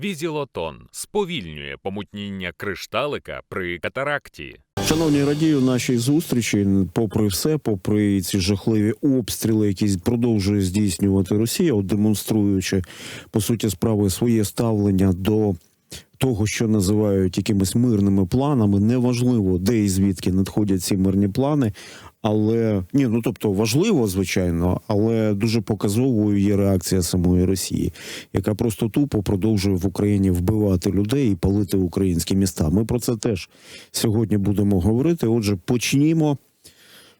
Візілотон сповільнює помутніння кришталика при катаракті. Шановні, радію нашій зустрічі. Попри все, попри ці жахливі обстріли, які продовжує здійснювати Росія, демонструючи по суті справи своє ставлення до того, що називають якимись мирними планами. Неважливо, де і звідки надходять ці мирні плани. Але ні, ну тобто важливо, звичайно, але дуже показовою є реакція самої Росії, яка просто тупо продовжує в Україні вбивати людей і палити українські міста. Ми про це теж сьогодні будемо говорити. Отже, почнімо.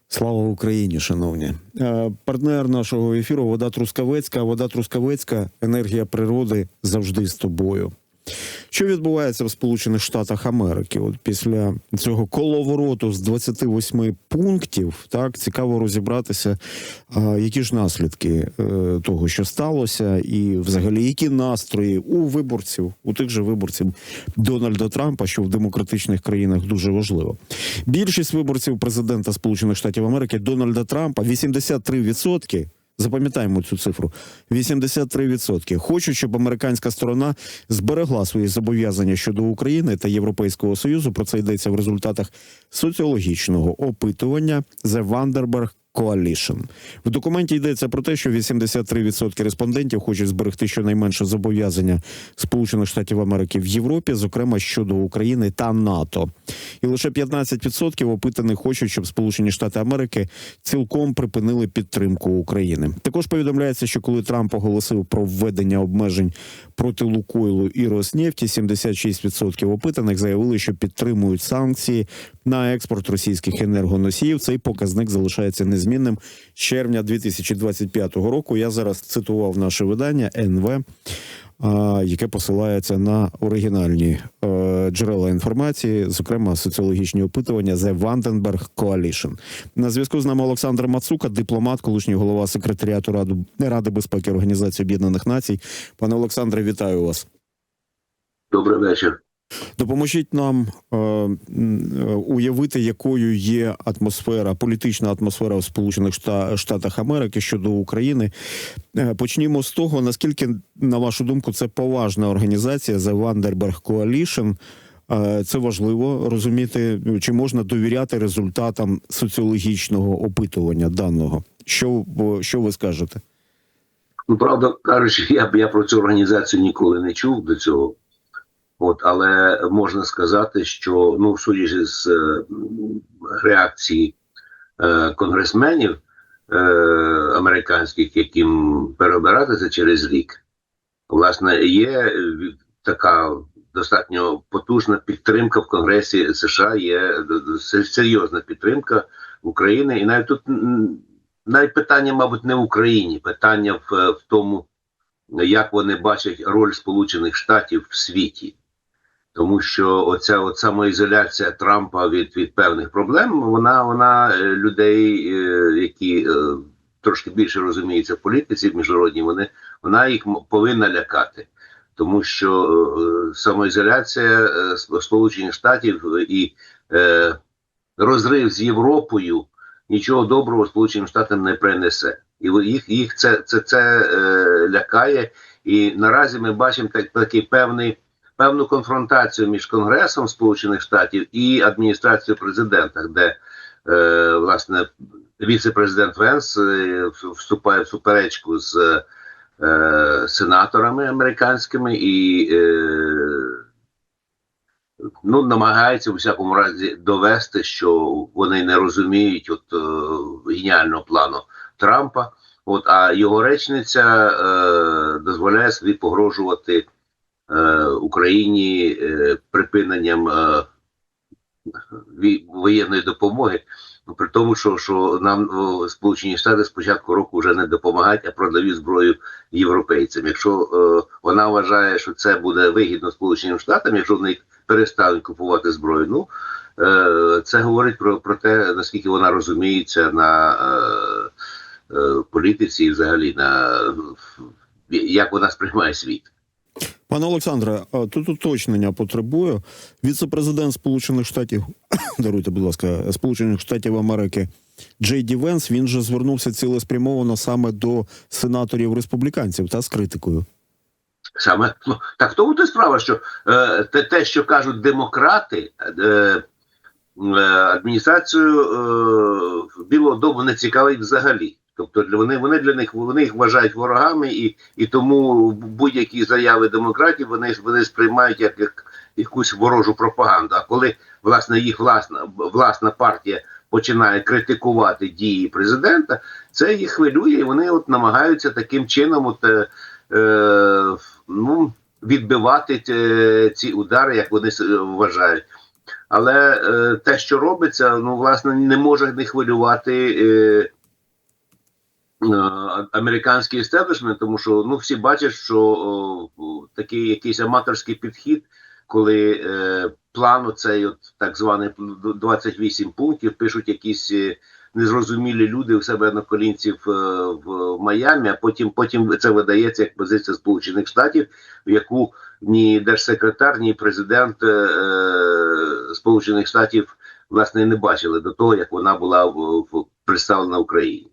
Слава Україні, шановні. Е, Партнер нашого ефіру Вода Трускавецька. Вода Трускавецька, енергія природи завжди з тобою. Що відбувається в Сполучених Штатах Америки? От після цього коловороту з 28 пунктів, так цікаво розібратися, які ж наслідки е, того, що сталося, і взагалі які настрої у виборців, у тих же виборців Дональда Трампа, що в демократичних країнах дуже важливо. Більшість виборців президента Сполучених Штатів Америки Дональда Трампа 83%. Запам'ятаємо цю цифру: 83%. Хочу, щоб американська сторона зберегла свої зобов'язання щодо України та Європейського союзу. Про це йдеться в результатах соціологічного опитування The Vanderberg Coalition. В документі йдеться про те, що 83% респондентів хочуть зберегти щонайменше зобов'язання Сполучених Штатів Америки в Європі, зокрема щодо України та НАТО. І лише 15% опитаних хочуть, щоб Сполучені Штати Америки цілком припинили підтримку України. Також повідомляється, що коли Трамп оголосив про введення обмежень проти Лукойлу і Роснефті, 76% опитаних заявили, що підтримують санкції на експорт російських енергоносіїв. Цей показник залишається незмінним з червня 2025 року. Я зараз цитував наше видання НВ. Яке посилається на оригінальні е, джерела інформації, зокрема соціологічні опитування The Vandenberg Coalition. На зв'язку з нами Олександр Мацука, дипломат, колишній голова секретаріату Ради, Ради безпеки Організації Об'єднаних Націй. Пане Олександре, вітаю вас. Добрий вечір. Допоможіть нам е, е, уявити, якою є атмосфера, політична атмосфера в Сполучених Шта- Штатах Америки щодо України. Е, почнімо з того, наскільки, на вашу думку, це поважна організація The Vanderberg Coalition. Е, Це важливо розуміти, чи можна довіряти результатам соціологічного опитування даного. Що, що ви скажете? Ну, правда кажучи, я я про цю організацію ніколи не чув до цього. От, але можна сказати, що ну, судячи з е, реакції е, конгресменів е, американських, яким переобиратися через рік, власне, є е, така достатньо потужна підтримка в Конгресі США, є се- серйозна підтримка України, і навіть тут навіть питання, мабуть, не в Україні, питання в, е, в тому, як вони бачать роль Сполучених Штатів в світі. Тому що оця от самоізоляція Трампа від, від певних проблем, вона, вона е, людей, е, які е, трошки більше розуміються в політиці в міжнародній, вони, вона їх повинна лякати. Тому що самоізоляція Сполучених Штатів і розрив з Європою нічого доброго Сполученим Штатам не принесе. І їх, їх це, це, це лякає. І наразі ми бачимо так, такий певний, певну конфронтацію між Конгресом Сполучених Штатів і адміністрацією президента, де е, власне віце-президент Венс е, вступає в суперечку з е, сенаторами американськими і е, ну, намагається у всякому разі довести, що вони не розуміють от е, геніального плану Трампа. От, а його речниця е, дозволяє собі погрожувати Україні е, припиненням е, воєнної допомоги. При тому, що, що нам Сполучені Штати з початку року вже не допомагають, а продають зброю європейцям. Якщо е, вона вважає, що це буде вигідно Сполученим Штатам, якщо вони перестануть купувати зброю, ну е, це говорить про, про те, наскільки вона розуміється на е, е, політиці і взагалі на як вона сприймає світ. Пане Олександре, тут уточнення потребую. Віце-президент Сполучених Штатів, даруйте, будь ласка, Сполучених Штатів Америки Джей Ді Венс, він же звернувся цілеспрямовано саме до сенаторів республіканців та з критикою. Саме ну, так тому то й справа, що е, те, те, що кажуть демократи, е, е, адміністрацію е, Білого Дому не цікавить взагалі. Тобто для вони, вони для них вони їх вважають ворогами, і, і тому будь-які заяви демократів вони, вони сприймають як, як якусь ворожу пропаганду. А коли власне їх власна власна партія починає критикувати дії президента, це їх хвилює, і вони от намагаються таким чином от, е, е, ну, відбивати е, ці удари, як вони вважають. Але е, те, що робиться, ну власне не може не хвилювати е, е, американський істеблішмент, тому що ну всі бачать, що о, такий якийсь аматорський підхід, коли е, план оцей от так званий 28 пунктів пишуть якісь. е, Незрозумілі люди у себе на колінці в, е, в Майамі, а потім потім це видається як позиція Сполучених Штатів, в яку ні держсекретар, ні президент е, е, Сполучених Штатів власне не бачили до того, як вона була в, в представлена Україні.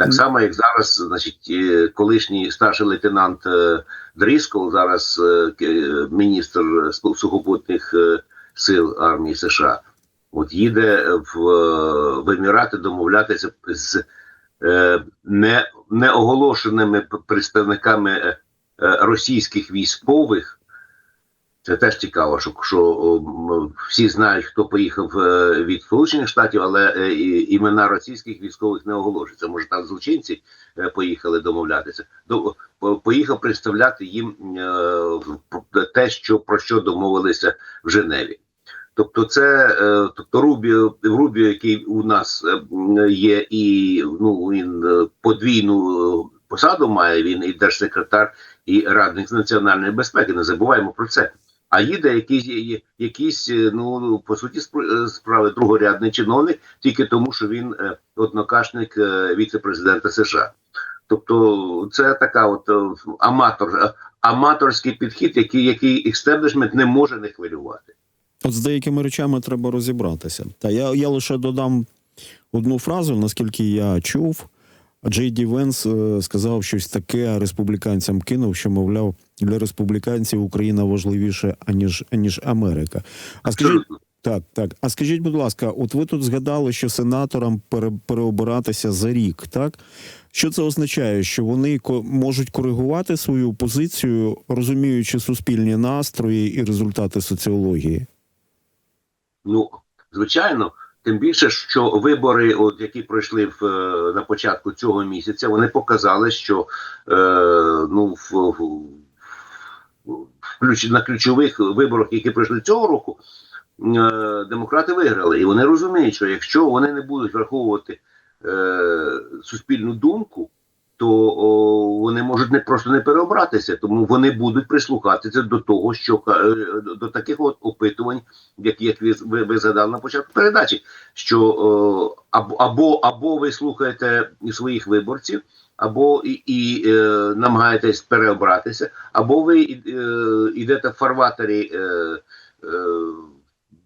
Так само, як зараз, значить, е, колишній старший лейтенант е, Дріскол, зараз е, міністр су- сухопутних е, сил армії США, от їде в, е, в Емірати домовлятися з е, не, неоголошеними представниками е, е, російських військових. Це теж цікаво, що, що всі знають, хто поїхав е, від Сполучених Штатів, але е, імена російських військових не оголошуються. Може, там злочинці е, поїхали домовлятися. До, поїхав представляти їм в- те, що про що домовилися в Женеві. Тобто, це тобто Рубіо, Рубіо, який у нас є, і ну він подвійну посаду має. Він і держсекретар, і радник з національної безпеки. Не забуваємо про це. А їде якийсь якийсь, е, ну по суті, е, справи другорядний чиновник, тільки тому, що він е, однокашник віце-президента США. Тобто, це така от аматор, аматорський підхід, який, який екстеблішмент не може не хвилювати. От з деякими речами треба розібратися. Та я, я лише додам одну фразу, наскільки я чув. Джей Ді Венс е, сказав щось таке республіканцям кинув, що мовляв, для республіканців Україна важливіше аніж аніж Америка. А скажіть, так, так. А скажіть, будь ласка, от ви тут згадали, що сенаторам пере, переобиратися за рік, так? Що це означає? Що вони ко- можуть коригувати свою позицію, розуміючи суспільні настрої і результати соціології? Ну, звичайно, тим більше, що вибори, от які пройшли в, е, на початку цього місяця, вони показали, що е, ну, в, в, на ключових виборах, які пройшли цього року, е, демократи виграли. І вони розуміють, що якщо вони не будуть враховувати е, суспільну думку, то о, вони можуть не просто не переобратися, тому вони будуть прислухатися до того, що е, до таких от опитувань, як, як ви, ви, згадали на початку передачі, що о, або, або, ви слухаєте своїх виборців, або і, і е, намагаєтесь переобратися, або ви е, йдете в фарватері е, е,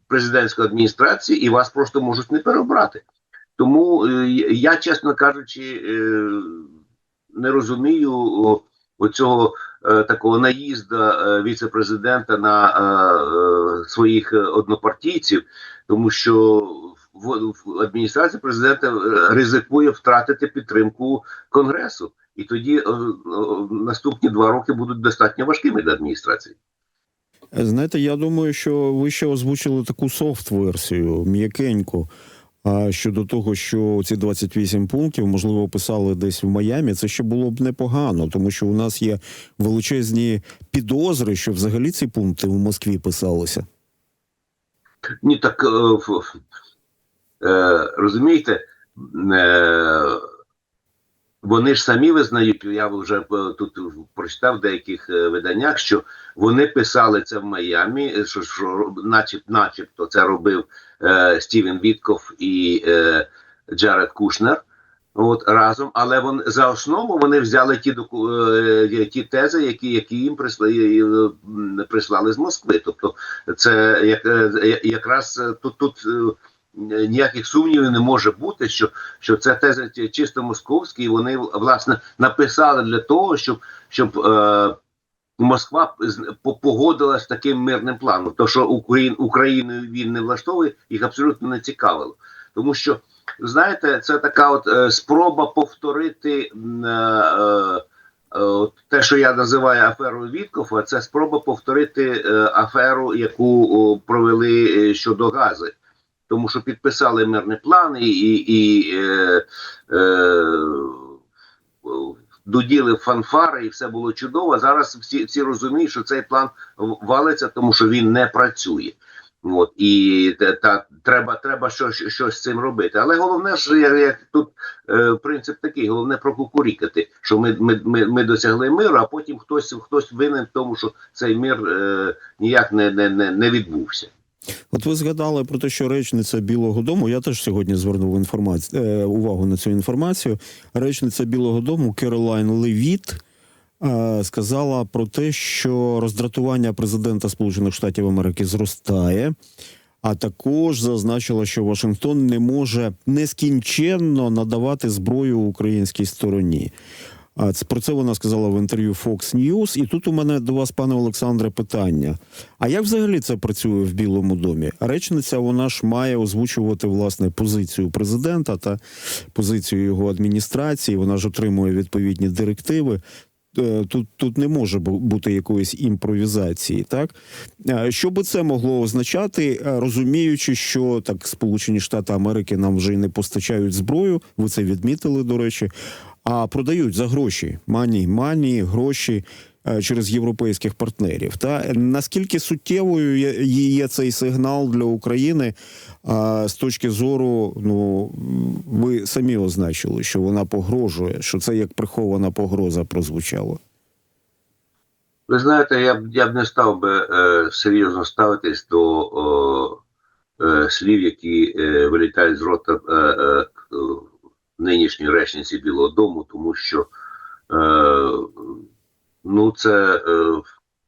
президентської адміністрації, і вас просто можуть не переобрати. Тому е, я, чесно кажучи, не розумію оцього е, такого наїзду е, віце-президента на е, своїх однопартійців, тому що в, адміністрації президента ризикує втратити підтримку конгресу, і тоді наступні два роки будуть достатньо важкими для адміністрації. Знаєте, я думаю, що ви ще озвучили таку софт-версію, м'якеньку. Щодо того, що ці 28 пунктів, можливо, писали десь в Майамі, це ще було б непогано, тому що у нас є величезні підозри, що взагалі ці пункти в Москві писалися. Ні, так е, е, розумієте, е, вони ж самі визнають, я вже е, тут прочитав в деяких е, виданнях, що вони писали це в Майамі, що, що начеб, начебто це робив е, Стівен Вітков і е, Джаред Кушнер. От разом, але вони за основу вони взяли ті доку, е, ті тези, які, які їм прислали, е, прислали з Москви. Тобто, це як, е, якраз тут тут ніяких сумнівів не може бути, що, що це тези чисто московські, і вони власне написали для того, щоб, щоб е, Москва погодилась з таким мирним планом. То, що Україн, Україною він не влаштовує, їх абсолютно не цікавило. Тому що, знаєте, це така от е, спроба повторити е, е, те, що я називаю аферою Віткофа, це спроба повторити е, аферу, яку провели е, щодо гази. Тому що підписали мирний план і, і, е, е, доділи фанфари, і все було чудово. Зараз всі, всі розуміють, що цей план валиться, тому що він не працює. От і та, треба, треба щось, щось з цим робити. Але головне ж як тут е, принцип такий: головне прокукурікати, що ми, ми, ми, ми досягли миру, а потім хтось хтось винен в тому, що цей мир е, ніяк не, не, не, не відбувся. От ви згадали про те, що речниця Білого Дому. Я теж сьогодні звернув інформацію е, увагу на цю інформацію. Речниця Білого Дому Керолайн Левіт е, сказала про те, що роздратування президента Сполучених Штатів Америки зростає. А також зазначила, що Вашингтон не може нескінченно надавати зброю українській стороні. Про це вона сказала в інтерв'ю Fox News. І тут у мене до вас, пане Олександре, питання: а як взагалі це працює в Білому домі? Речниця вона ж має озвучувати власне позицію президента та позицію його адміністрації. Вона ж отримує відповідні директиви. Е, Тут, тут не може бути якоїсь імпровізації, так Е, що би це могло означати, е, розуміючи, що так Сполучені Штати Америки нам вже й не постачають зброю. Ви це відмітили, до речі, а продають за гроші мані, мані, гроші е, через європейських партнерів. Та наскільки суттєвою є, цей сигнал для України з точки зору, ну ви самі означили, що вона погрожує, що це як прихована погроза прозвучало. Ви знаєте, я б я б не став би е, серйозно ставитись до е, е, слів, які е, вилітають з рота е, е, нинішньої речниці Білого Дому, тому що е, ну це е,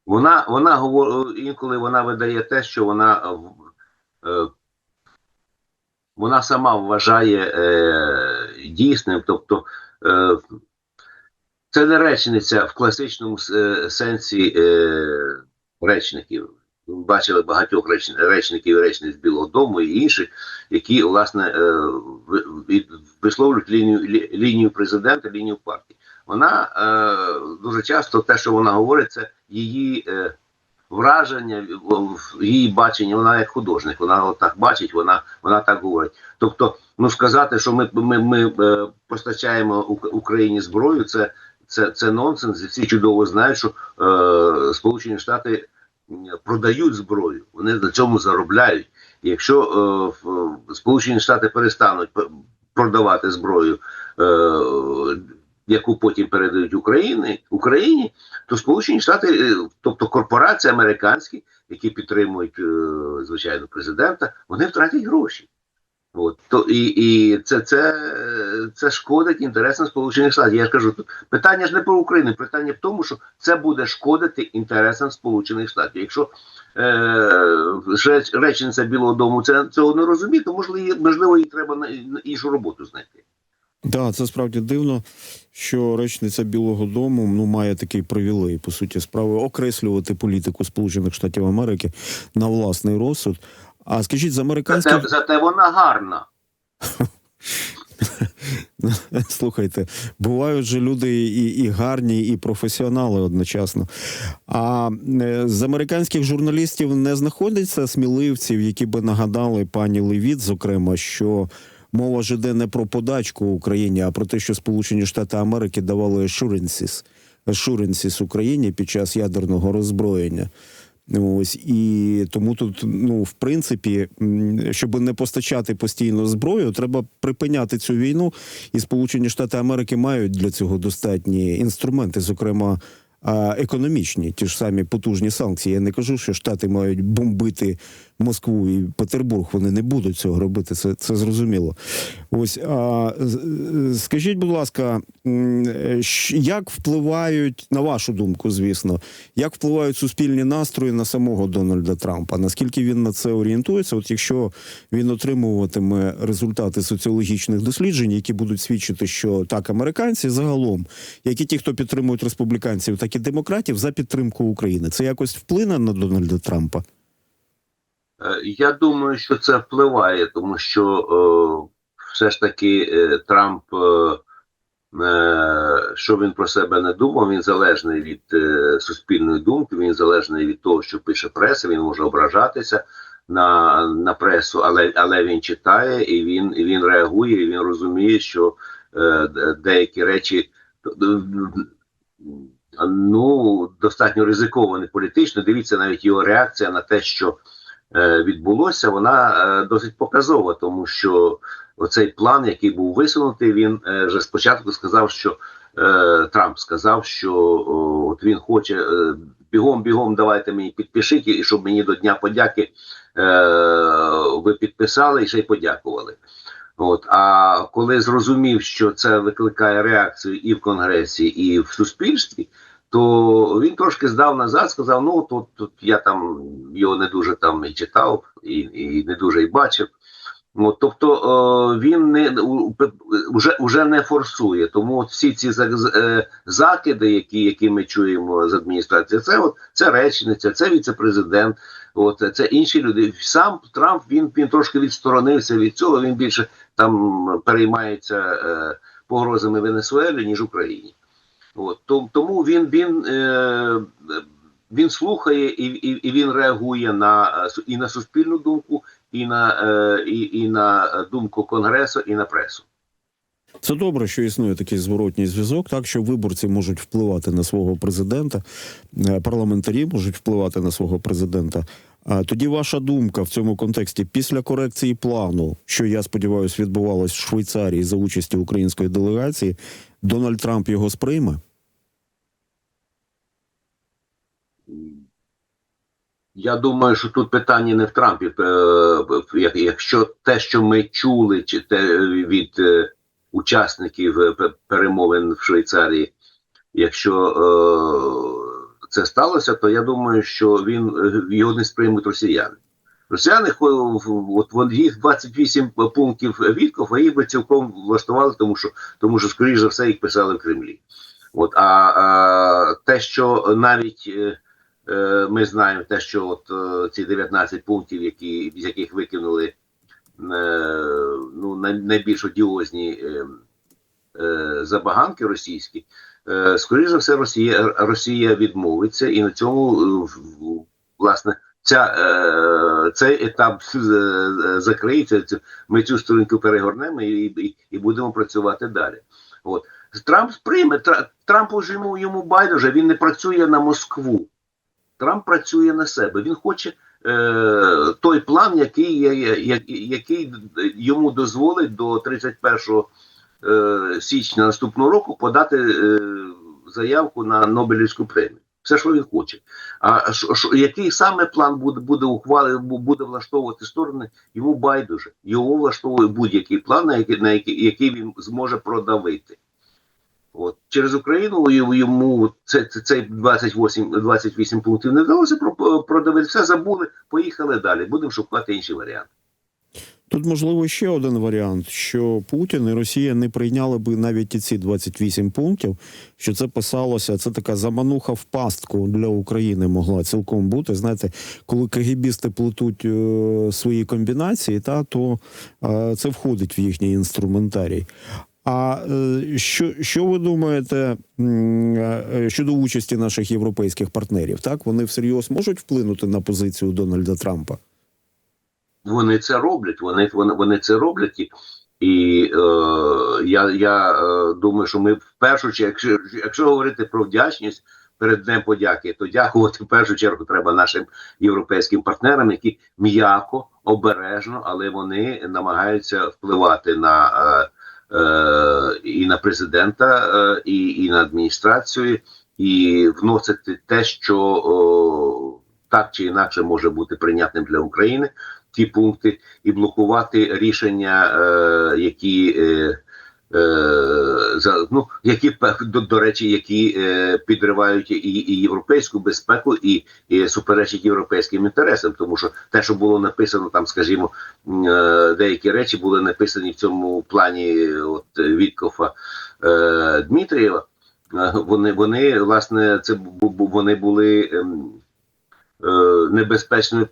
вона вона говорить інколи вона видає те, що вона е, вона сама вважає е, дійсним, тобто. Е, це не речниця в класичному е, сенсі е, речників. Бачили багатьох реч, речників речниць Білого Дому і інших, які власне е, висловлюють лінію, лі- лінію президента, лінію партії. Вона е, дуже часто те, що вона говорить, це її е, враження, її бачення. Вона як художник, вона так бачить, вона, вона так говорить. Тобто, ну сказати, що ми, ми, ми постачаємо Україні зброю, це це, це нонсенс. Всі чудово знають, що е, Сполучені Штати продають зброю, вони на цьому заробляють. Якщо е, Сполучені Штати перестануть продавати зброю, е, яку потім передають Україні, Україні, то Сполучені Штати, е, тобто корпорації американські, які підтримують е, звичайно президента, вони втратять гроші. От то і, і це, це, це шкодить інтересам Сполучених Штатів. Я ж кажу, тут питання ж не про Україну, питання в тому, що це буде шкодити інтересам Сполучених Штатів. Якщо е, речниця Білого Дому це цього не розуміє, то можливо, можливо, їй треба іншу роботу знайти. Так, це справді дивно, що речниця Білого Дому ну має такий привілей, по суті, справи окреслювати політику Сполучених Штатів Америки на власний розсуд. А скажіть, з американських Зате, зате вона гарна. Слухайте, бувають же люди і, і гарні, і професіонали одночасно. А е, з американських журналістів не знаходиться сміливців, які би нагадали пані Левіт, зокрема, що мова ж іде не про подачку Україні, а про те, що Сполучені Штати Америки давали assurances, assurances Україні під час ядерного роззброєння. Ось і тому тут, ну в принципі, щоб не постачати постійно зброю, треба припиняти цю війну. І Сполучені Штати Америки мають для цього достатні інструменти, зокрема економічні, ті ж самі потужні санкції. Я не кажу, що Штати мають бомбити Москву і Петербург. Вони не будуть цього робити. Це, це зрозуміло. Ось а, скажіть, будь ласка, як впливають на вашу думку, звісно, як впливають суспільні настрої на самого Дональда Трампа? Наскільки він на це орієнтується? От якщо він отримуватиме результати соціологічних досліджень, які будуть свідчити, що так американці загалом, як і ті, хто підтримують республіканців, так так і демократів за підтримку України. Це якось вплине на Дональда Трампа. Е, Я думаю, що це впливає, тому що е, все ж таки е, Трамп, е, е, що він про себе не думав, він залежний від е, суспільної думки, він залежний від того, що пише преса, він може ображатися на, на пресу, але, але він читає і він, і він реагує, і він розуміє, що е, деякі речі. Ну, достатньо ризиковані політично. Дивіться навіть його реакція на те, що е, відбулося, вона е, досить показова, тому що оцей план, який був висунутий, він е, вже спочатку сказав, що е, Трамп сказав, що о, от він хоче е, бігом, бігом, давайте мені підпишіть, і щоб мені до Дня подяки е, ви підписали і ще й подякували. От, а коли зрозумів, що це викликає реакцію і в Конгресі, і в суспільстві, то він трошки здав назад, сказав: ну тут, тут я там його не дуже там і читав, і, і не дуже і бачив. От, тобто е, він не вже, вже не форсує. Тому всі ці е, закиди, які, які ми чуємо з адміністрації, це от це речниця, це віце-президент, от це інші люди. Сам Трамп він, він трошки відсторонився від цього. Він більше там переймається е, погрозами Венесуелі, ніж Україні. От тому він він, е, він слухає і, і, і він реагує на і на суспільну думку, і на, е, і, і на думку конгресу, і на пресу. Це добре, що існує такий зворотній зв'язок, так що виборці можуть впливати на свого президента, е, парламентарі можуть впливати на свого президента. А тоді ваша думка в цьому контексті після корекції плану, що я сподіваюся, відбувалось в Швейцарії за участі української делегації, Дональд Трамп його сприйме? Я думаю, що тут питання не в Трампі. Е, Якщо те, що ми чули, чи те від е, учасників е, перемовин в Швейцарії, якщо це сталося, то я думаю, що він його не сприймуть росіяни. Росіяни от вон їх 28 пунктів Вітков, їх би цілком влаштували, тому що тому що скоріш за все їх писали в Кремлі. От а, а те, що навіть ми знаємо те, що от е, ці 19 пунктів, які з яких викинули е, ну найбільш одіозні е, е, забаганки російські, е, скоріше за все, Росія Росія відмовиться, і на цьому е, власне ця е, цей етап е, е, закриється. Ми цю сторінку перегорнемо і, і, і будемо працювати далі. От Трамп сприйме Тра- Трампу ж йому йому байдуже. Він не працює на Москву. Трамп працює на себе. Він хоче е, той план, який, я- який йому дозволить до 31 е, січня наступного року подати е, заявку на Нобелівську премію. Все, що він хоче. А що, що, який саме план буде, буде ухвали, буде влаштовувати сторони, йому байдуже. Його влаштовує будь-який план, на який, на який, який він зможе продавити. От через Україну йому- йому це, це, цей 28, 28 пунктів не вдалося про- продавити. Все забули, поїхали далі. Будемо шукати інші варіанти. Тут можливо ще один варіант, що Путін і Росія не прийняли би навіть і ці 28 пунктів, що це писалося. Це така замануха в пастку для України могла цілком бути. Знаєте, коли кагібісти плетуть е, свої комбінації, та то е, це входить в їхній інструментарій. А е, що, що ви думаєте е, щодо участі наших європейських партнерів? Так вони всерйоз можуть вплинути на позицію Дональда Трампа? Вони це роблять. Вони вони, вони це роблять. І, і е, я, я е, думаю, що ми в першу чергу, якщо, якщо говорити про вдячність перед Днем подяки, то дякувати в першу чергу треба нашим європейським партнерам, які м'яко, обережно, але вони намагаються впливати на е, е, і на президента, е, і, і на адміністрацію, і вносити те, що так чи інакше може бути прийнятним для України ті пункти і блокувати рішення, е, які е, е, за ну які до, до речі, які е, підривають і, і європейську безпеку, і, і суперечать європейським інтересам, тому що те, що було написано, там, скажімо, е, деякі речі були написані в цьому плані от Віткофа е, Дмитрієва. Е, Вони, вони власне, це вони були е, небезпечними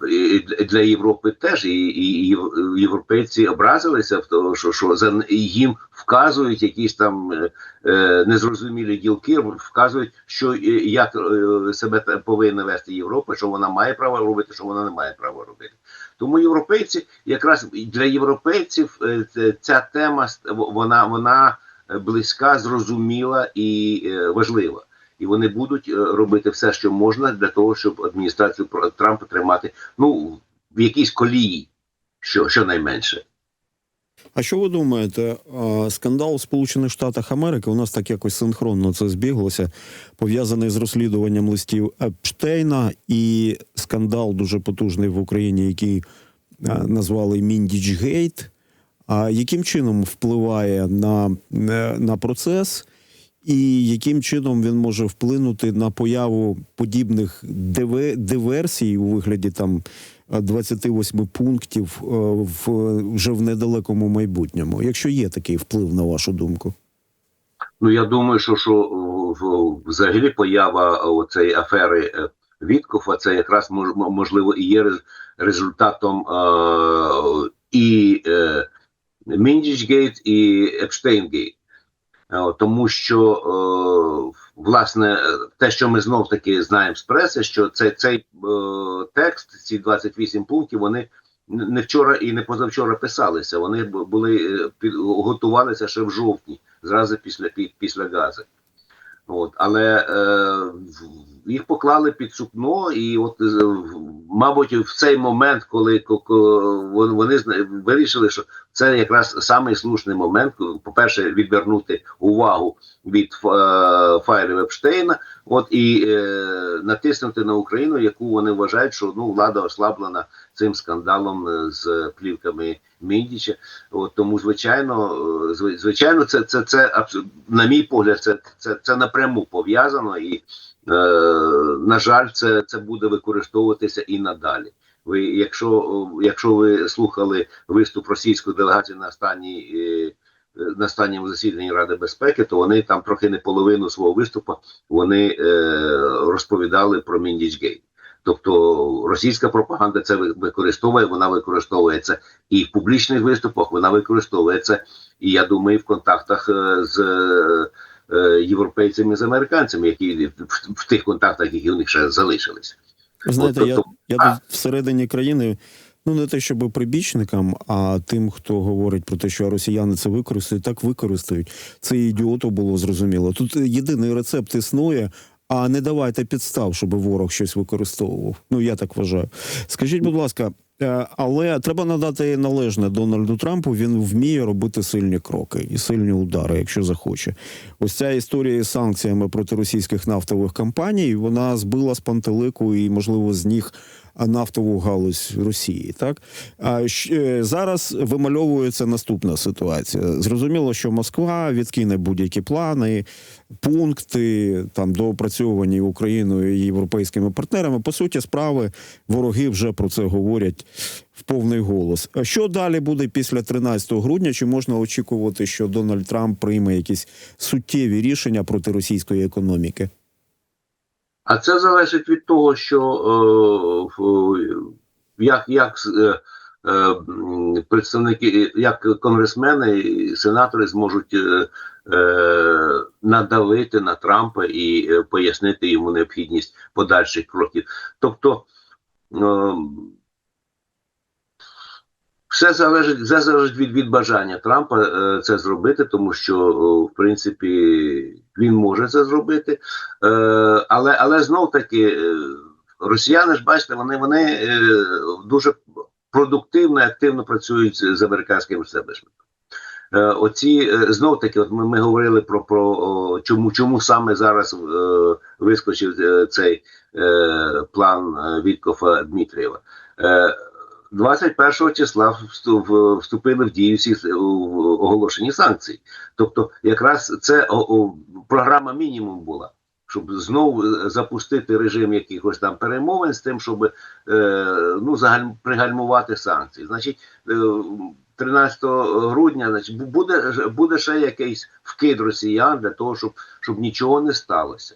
для Європи теж, і, і, європейці образилися в того, що, що за їм вказують якісь там е, е, незрозумілі ділки, вказують, що е, як е, себе повинна вести Європа, що вона має право робити, що вона не має права робити. Тому європейці, якраз для європейців, е, ця тема вона, вона е, близька, зрозуміла і е, важлива. І вони будуть е, робити все, що можна для того, щоб адміністрацію Трампа тримати ну в якійсь колії, що щонайменше. А що ви думаєте? Скандал у Сполучених Штатах Америки у нас так якось синхронно це збіглося, пов'язаний з розслідуванням листів Епштейна і скандал дуже потужний в Україні, який назвали Міндічгейт. А яким чином впливає на, е, на процес, і яким чином він може вплинути на появу подібних диверсій у вигляді там е, 28 пунктів е, в вже в недалекому майбутньому, якщо є такий вплив на вашу думку? Ну я думаю, що що взагалі поява цієї афери е, Віткофа, це якраз можливо і є результатом е, і е, Міндічгейт, і Епштейнгейт. Е, Тому що е, власне те, що ми знов таки знаємо з преси, що цей, цей е, текст, ці 28 пунктів, вони не вчора і не позавчора писалися. Вони були готувалися ще в жовтні, зразу після пі- після гази. От, але е, їх поклали під сукно, і от е, мабуть, в цей момент, коли ко- ко- вони вирішили, що це якраз самий слушний момент, по-перше, відвернути увагу від е, файлів от і е, натиснути на Україну, яку вони вважають, що ну влада ослаблена цим скандалом е, з плівками Міндіча. От тому, звичайно, е, звичайно, це це, це на мій погляд, це, це, це напряму пов'язано, і е, на жаль, це, це буде використовуватися і надалі. Ви, якщо, якщо ви слухали виступ російської делегації на останній е, на останньому засіданні Ради безпеки, то вони там трохи не половину свого виступу вони е, розповідали про Міндічгейт. Тобто російська пропаганда це ви- використовує, вона використовується і в публічних виступах, вона використовується, і я думаю, в контактах е, з е, європейцями з американцями, які в, в тих контактах, які у них ще залишились. Ви Знаєте, От, я, тобто- я А. всередині країни. Ну, не те, щоб прибічникам, а тим, хто говорить про те, що росіяни це використають, так використають. Це ідіоту було зрозуміло. Тут єдиний рецепт існує, а не давайте підстав, щоб ворог щось використовував. Ну, я так вважаю. Скажіть, будь ласка, е, але треба надати належне Дональду Трампу. Він вміє робити сильні кроки і сильні удари, якщо захоче. Ось ця історія з санкціями проти російських нафтових компаній вона збила з пантелику і, можливо, з ніг нафтову галузь Росії. Так а е, зараз вимальовується наступна ситуація. Зрозуміло, що Москва відкине будь-які плани, пункти там доопрацьовані Україною і європейськими партнерами. По суті, справи вороги вже про це говорять в повний голос. А що далі буде після 13 грудня? Чи можна очікувати, що Дональд Трамп прийме якісь суттєві рішення проти російської економіки? А це залежить від того, що е, як, як е, е, представники, як конгресмени і сенатори зможуть надавити на Трампа і пояснити йому необхідність подальших кроків. Тобто е, все залежить, все залежить від, від бажання Трампа е, це зробити, тому що, о, в принципі, він може це зробити. Е, але, але знов таки, е, росіяни ж бачите, вони, вони е, дуже продуктивно і активно працюють з, з американським естеблішментом. Е, оці е, знов таки, от ми, ми говорили про, про чому, чому саме зараз е, вискочив е, цей е, план е, Віткофа Дмитрієва. Е, 21 числа вступили в дію всі с- оголошені санкції. Тобто, якраз це програма мінімум була, щоб знову е, запустити режим якихось там перемовин з тим, щоб е, ну, пригальмувати санкції. Значить, е, 13 грудня, значить, буде, буде ще якийсь вкид росіян для того, щоб, щоб нічого не сталося.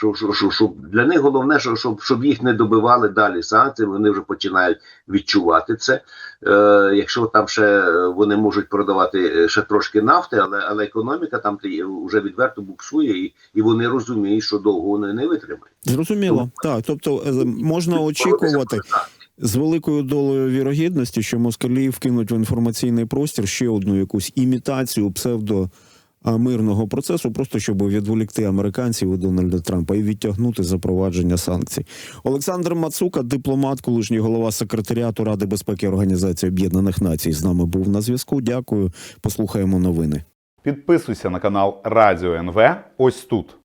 Щоб, щоб, щоб, для них головне, щоб, щоб, щоб їх не добивали далі санкції, вони вже починають відчувати це. Е, якщо там ще е, вони можуть продавати е, ще трошки нафти, але, але економіка там вже відверто буксує, і, і вони розуміють, що довго вони не витримають. Зрозуміло, так. Тобто е, можна очікувати з великою долею вірогідності, що москалі вкинуть в інформаційний простір ще одну якусь імітацію псевдо мирного процесу, просто щоб відволікти американців і Дональда Трампа і відтягнути запровадження санкцій. Олександр Мацука, дипломат, колишній голова секретаріату Ради безпеки Організації Об'єднаних Націй, з нами був на зв'язку. Дякую. Послухаємо новини. Підписуйся на канал Радіо НВ ось тут.